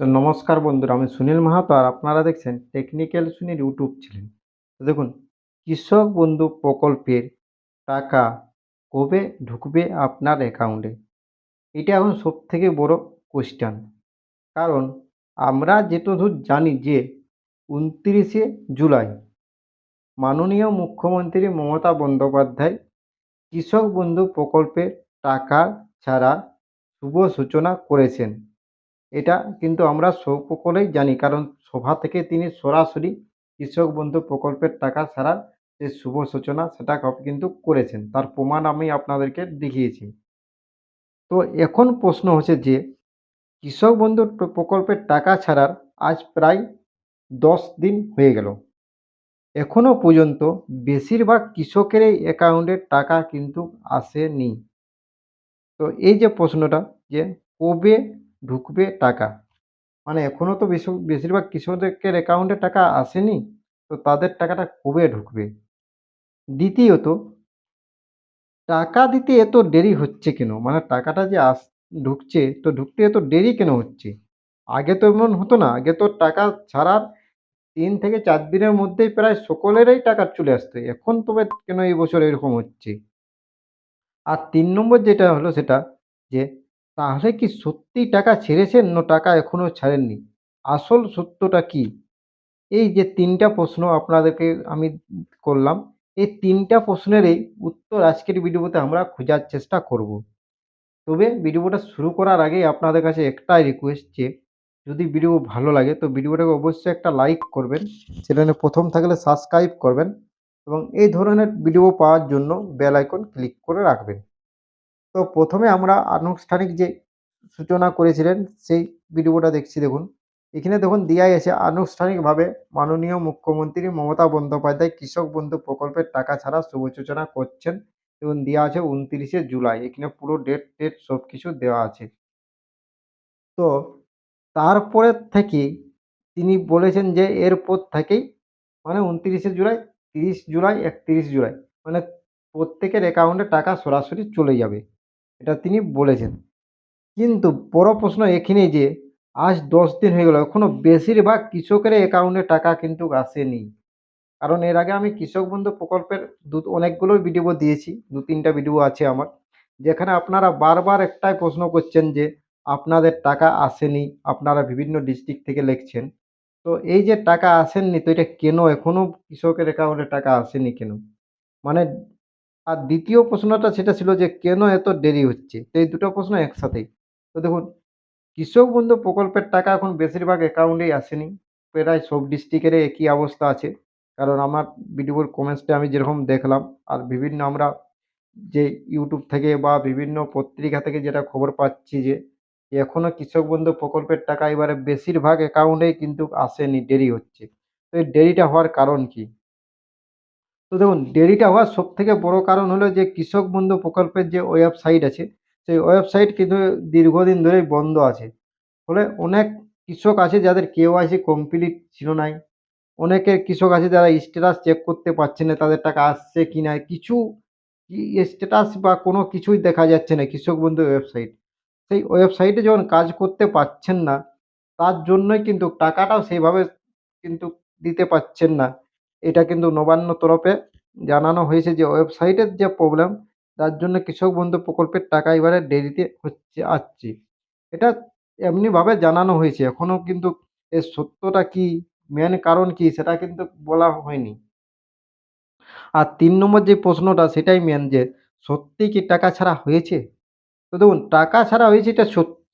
তো নমস্কার বন্ধুরা, আমি সুনীল মাহাতো আর আপনারা দেখছেন টেকনিক্যাল সুনীল ইউটিউব চ্যানেল। তো দেখুন, কৃষক বন্ধু প্রকল্পের টাকা কবে ঢুকবে আপনার অ্যাকাউন্টে এটা এখন সব থেকে বড় কোশ্চেন কারণ আমরা যেটুকু জানি যে উনত্রিশে জুলাই মাননীয় মুখ্যমন্ত্রী মমতা বন্দ্যোপাধ্যায় কৃষক বন্ধু প্রকল্পের টাকা ছাড়া শুভ সূচনা করেছেন। এটা কিন্তু আমরা সকলেই জানি, কারণ সভা থেকে তিনি সরাসরি কৃষক বন্ধু প্রকল্পের টাকা ছাড়ার যে শুভ সূচনা, সেটা কিন্তু করেছেন। তার প্রমাণ আমি আপনাদেরকে দেখিয়েছি। তো এখন প্রশ্ন হচ্ছে যে, কৃষক বন্ধু প্রকল্পের টাকা ছাড়ার আজ প্রায় দশ দিন হয়ে গেল। এখনও পর্যন্ত বেশিরভাগ কৃষকের এই অ্যাকাউন্টে টাকা কিন্তু আসেনি। তো এই যে প্রশ্নটা যে, কবে ঢুকবে টাকা। মানে এখনও তো বেশি, বেশিরভাগ কৃষকের অ্যাকাউন্টে টাকা আসেনি, তো তাদের টাকাটা কবে ঢুকবে? দ্বিতীয়ত, টাকা দিতে এত দেরি হচ্ছে কেন? মানে টাকাটা যে আস, ঢুকছে, তো ঢুকতে এত দেরি কেন হচ্ছে? আগে তো এমন হতো না, আগে তো টাকা ছাড়ার তিন থেকে চার দিনের মধ্যেই প্রায় সকলেরই টাকা চলে আসতো, এখন তবে কেন এই বছর এরকম হচ্ছে? আর তিন নম্বর যেটা হলো সেটা, যে তাহলে কি সত্যিই টাকা ছেড়েছেন না টাকা এখনও ছাড়েননি? আসল সত্যটা কি? এই যে তিনটা প্রশ্ন আপনাদেরকে আমি করলাম, এই তিনটা প্রশ্নেরই উত্তর আজকের ভিডিওতে আমরা খোঁজার চেষ্টা করব। তবে ভিডিওটা শুরু করার আগেই আপনাদের কাছে একটাই রিকোয়েস্ট যে, যদি ভিডিও ভালো লাগে তো ভিডিওটাকে অবশ্যই একটা লাইক করবেন, সেখানে প্রথম থাকলে সাবস্ক্রাইব করবেন এবং এই ধরনের ভিডিও পাওয়ার জন্য বেল আইকন ক্লিক করে রাখবেন। তো প্রথমে আমরা আনুষ্ঠানিক যে সূচনা করেছিলেন, সেই ভিডিওটা দেখছি, দেখুন। এখানে দেখুন, দেওয়াই আছে, আনুষ্ঠানিকভাবে মাননীয় মুখ্যমন্ত্রী মমতা বন্দ্যোপাধ্যায় কৃষক বন্ধু প্রকল্পের টাকা ছাড়া শুভ সূচনা করছেন। এবং দেওয়া আছে উনত্রিশে জুলাই, এখানে পুরো ডেট, টেট সব কিছু দেওয়া আছে। তো তারপরের থেকে তিনি বলেছেন যে, এরপর থেকেই মানে উনত্রিশে জুলাই, তিরিশ জুলাই, একত্রিশ জুলাই মানে প্রত্যেকের অ্যাকাউন্টে টাকা সরাসরি চলে যাবে। এটা তিনি বলেছেন। কিন্তু বড় প্রশ্ন এখানেই যে, আজ দশ দিন হয়ে গেল এখনও বেশিরভাগ কৃষকের অ্যাকাউন্টে টাকা কিন্তু আসেনি। কারণ এর আগে আমি কৃষক বন্ধু প্রকল্পের দু, অনেকগুলো ভিডিও দিয়েছি, দু, তিনটা ভিডিও আছে আমার, যেখানে আপনারা বারবার একটাই প্রশ্ন করছেন যে, আপনাদের টাকা আসেনি, আপনারা বিভিন্ন ডিস্ট্রিক্ট থেকে লিখছেন। তো এই যে টাকা আসেননি, তো এটা কেন? এখনও কৃষকের অ্যাকাউন্টে টাকা আসেনি কেন? মানে আর দ্বিতীয় প্রশ্নটা সেটা ছিল যে কেন এত দেরি হচ্ছে? তো এই দুটো প্রশ্ন একসাথেই। তো দেখুন, কৃষক বন্ধু প্রকল্পের টাকা এখন বেশিরভাগ অ্যাকাউন্টেই আসেনি। প্রায় সব ডিস্ট্রিক্টেরই একই অবস্থা আছে। কারণ আমার ভিডিওর কমেন্টসটা আমি যেরকম দেখলাম, আর বিভিন্ন আমরা যে ইউটিউব থেকে বা বিভিন্ন পত্রিকা থেকে যেটা খবর পাচ্ছি যে এখনও কৃষক বন্ধু প্রকল্পের টাকা এবারে বেশিরভাগ অ্যাকাউন্টেই কিন্তু আসেনি, দেরি হচ্ছে। তো এই দেরিটা হওয়ার কারণ কি? তো দেখুন, দেরিটা হওয়ার সব থেকে বড় কারণ হলো যে কৃষক বন্ধু প্রকল্পের যে ওয়েবসাইট আছে, সেই ওয়েবসাইট কিন্তু দীর্ঘদিন ধরেই বন্ধ আছে। ফলে অনেক কৃষক আছে যাদের কেওয়াইসি কমপ্লিট ছিল নাই। অনেকের কৃষক আছে যারা স্ট্যাটাস চেক করতে পারছে না, তাদের টাকা আসছে কি না কিছু স্ট্যাটাস বা কোনো কিছুই দেখা যাচ্ছে না কৃষক বন্ধু ওয়েবসাইট সেই ওয়েবসাইটে যখন কাজ করতে পারছেন না, তার জন্যই কিন্তু টাকাটাও সেইভাবে কিন্তু দিতে পারছেন না। এটা কিন্তু নবান্ন তরফে জানানো হয়েছে যে ওয়েবসাইটের যে প্রবলেম যার জন্য কৃষক বন্ধু প্রকল্পের টাকা এবারে দেরিতে হচ্ছে, আসছে। এটা এমনিভাবে জানানো হয়েছে এখনও কিন্তু এর সত্যটা কী মেন কারণ কী, সেটা কিন্তু বলা হয়নি। আর তিন নম্বর যে প্রশ্নটা, সেটাই মেন যে সত্যি কি টাকা ছাড়া হয়েছে? তো দেখুন, টাকা ছাড়া হয়েছে এটা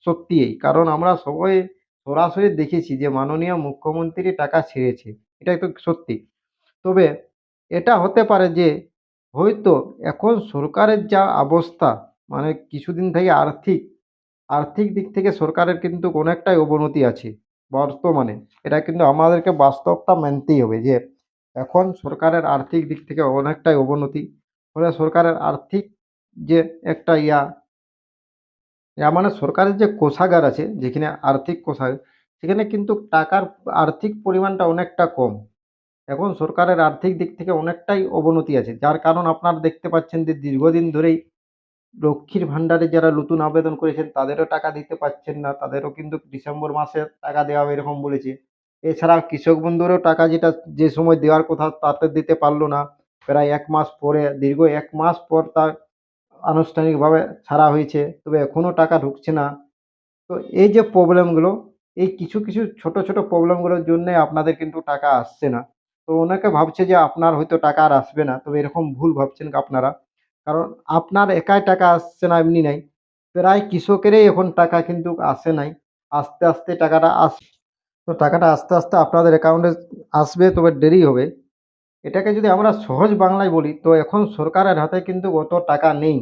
সত্যিই, কারণ আমরা সবাই সরাসরি দেখেছি যে মাননীয় মুখ্যমন্ত্রী টাকা ছেড়েছে এটা তো সত্যি। তবে এটা হতে পারে যে, হয়তো এখন সরকারের যা অবস্থা মানে কিছুদিন থেকে আর্থিক আর্থিক দিক থেকে সরকারের কিন্তু অনেকটাই অবনতি আছে বর্তমানে। এটা কিন্তু আমাদেরকে বাস্তবটা মানতেই হবে যে, এখন সরকারের আর্থিক দিক থেকে অনেকটাই অবনতি। ফলে সরকারের আর্থিক যে একটা ইয়া ইয়া মানে সরকারের যে কোষাগার আছে, যেখানে আর্থিক কোষাগার, সেখানে কিন্তু টাকার আর্থিক পরিমাণটা অনেকটা কম। এখন সরকারের আর্থিক দিক থেকে অনেকটাই অবনতি আছে। যার কারণ আপনারা দেখতে পাচ্ছেন যে দীর্ঘদিন ধরেই লক্ষ্মীর ভাণ্ডারে যারা নতুন আবেদন করেছেন, তাদেরও টাকা দিতে পারছেন না। তাদেরও কিন্তু ডিসেম্বর মাসে টাকা দেওয়া হবে এরকম বলেছে। এছাড়া কৃষক বন্ধুরও টাকা যেটা যে সময় দেওয়ার কথা তাতে দিতে পারল না। প্রায় এক মাস পরে, দীর্ঘ এক মাস পর তার আনুষ্ঠানিকভাবে ছাড়া হয়েছে। তবে এখনও টাকা ঢুকছে না। তো এই যে প্রবলেমগুলো এই কিছু কিছু ছোট ছোট প্রবলেমগুলোর জন্যে আপনাদের কিন্তু টাকা আসছে না। অনেকে ভাবছে যে আপনার হয়তো টাকা আর আসবে না। তবে এরকম ভুল ভাবছেন আপনারা। কারণ আপনার একাই টাকা আসছে না, এমনি নাই। প্রায় কৃষকেরই এখন টাকা কিন্তু আসে নাই। আস্তে আস্তে টাকাটা আস, তো টাকাটা আস্তে আস্তে আপনাদের অ্যাকাউন্টে আসবে, তবে দেরি হবে। এটাকে যদি আমরা সহজ বাংলায় বলি, তো এখন সরকারের হাতে কিন্তু অত টাকা নেই।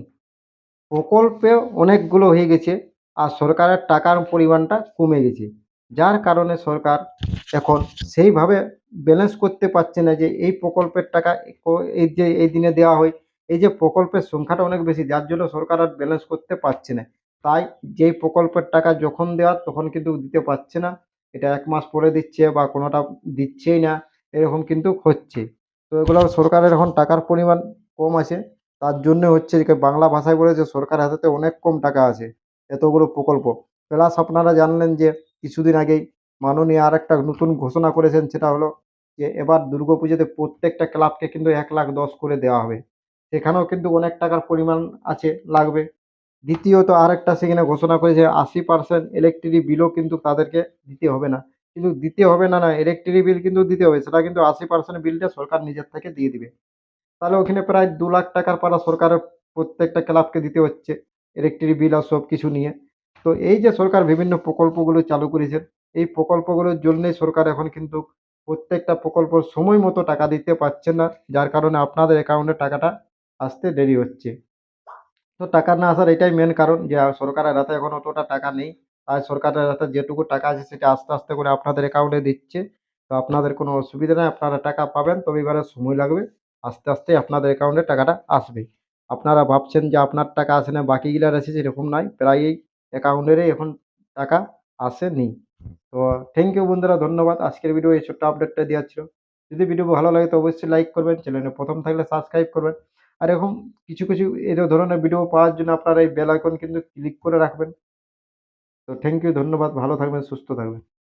প্রকল্পে অনেকগুলো হয়ে গেছে, আর সরকারের টাকার পরিমাণটা কমে গেছে। যার কারণে সরকার এখন সেইভাবে ব্যালেন্স করতে পারছে না যে এই প্রকল্পের টাকা এই যে, এই দিনে দেওয়া হয়, এই যে প্রকল্পের সংখ্যাটা অনেক বেশি, যার জন্য সরকার আর ব্যালেন্স করতে পারছে না। তাই যেই প্রকল্পের টাকা যখন দেওয়ার তখন কিন্তু দিতে পারছে না। এটা এক মাস পরে দিচ্ছে বা কোনোটা দিচ্ছেই না, এরকম কিন্তু হচ্ছে। তো এগুলো সরকারের এখন টাকার পরিমাণ কম আছে। তার জন্য হচ্ছে যে বাংলা ভাষায় বলে যে সরকার হাতেতে অনেক কম টাকা আছে, এতগুলো প্রকল্প। প্লাস আপনারা জানলেন যে কিছুদিন আগেই মাননীয় আর একটা নতুন ঘোষণা করেছেন, সেটা হলো যে এবার দুর্গাপুজোতে প্রত্যেকটা ক্লাবকে কিন্তু এক লাখ দশ করে দেওয়া হবে। সেখানেও কিন্তু অনেক টাকার পরিমাণ আছে, লাগবে। দ্বিতীয়ত আরেকটা সেখানে ঘোষণা করেছে, আশি পার্সেন্ট ইলেকট্রিক বিলও কিন্তু তাদেরকে দিতে হবে না। কিন্তু দিতে হবে না না ইলেকট্রিক বিল কিন্তু দিতে হবে, সেটা কিন্তু আশি পার্সেন্ট বিলটা সরকার নিজের থেকে দিয়ে দিবে। তাহলে ওখানে প্রায় দু লাখ টাকার পাড়া সরকারের প্রত্যেকটা ক্লাবকে দিতে হচ্ছে ইলেকট্রিক বিল আর সব কিছু নিয়ে। তো এই যে সরকার বিভিন্ন প্রকল্পগুলো চালু করেছেন এই প্রকল্পগুলোর জন্যই সরকার এখন কিন্তু প্রত্যেকটা প্রকল্প সময় মতো টাকা দিতে পারছে না যার কারণে আপনাদের অ্যাকাউন্টে টাকাটা আসতে দেরি হচ্ছে তো টাকা না আসার এটাই মেন কারণ যে সরকারের হাতে এখন অতটা টাকা নেই। তাই সরকারের হাতে যেটুকু টাকা আছে সেটা আস্তে, আস্তে করে আপনাদের অ্যাকাউন্টে দিচ্ছে। তো আপনাদের কোনো অসুবিধা নেই আপনারা টাকা পাবেন তবে এবারে সময় লাগবে। আস্তে, আস্তে আপনাদের অ্যাকাউন্টে টাকাটা আসবে। আপনারা ভাবছেন যে আপনার টাকা আসে না বাকিগুলার আছে সেরকম নয়। প্রায়ই অ্যাকাউন্টেরই এখন টাকা আসেনি। তো থ্যাংক ইউ বন্ধুরা ধন্যবাদ। আজকের ভিডিও এই ছোট্ট আপডেটটা দেওয়ার ছিল। যদি ভিডিও ভালো লাগে তো অবশ্যই লাইক করবেন। চ্যানেলে প্রথম থাকলে সাবস্ক্রাইব করবেন। আর এরকম কিছু, কিছু এই ধরনের ভিডিও পাওয়ার জন্য আপনারা এই বেল আইকন কিন্তু ক্লিক করে রাখবেন। তো থ্যাংক ইউ ধন্যবাদ। ভালো থাকবেন, সুস্থ থাকবেন।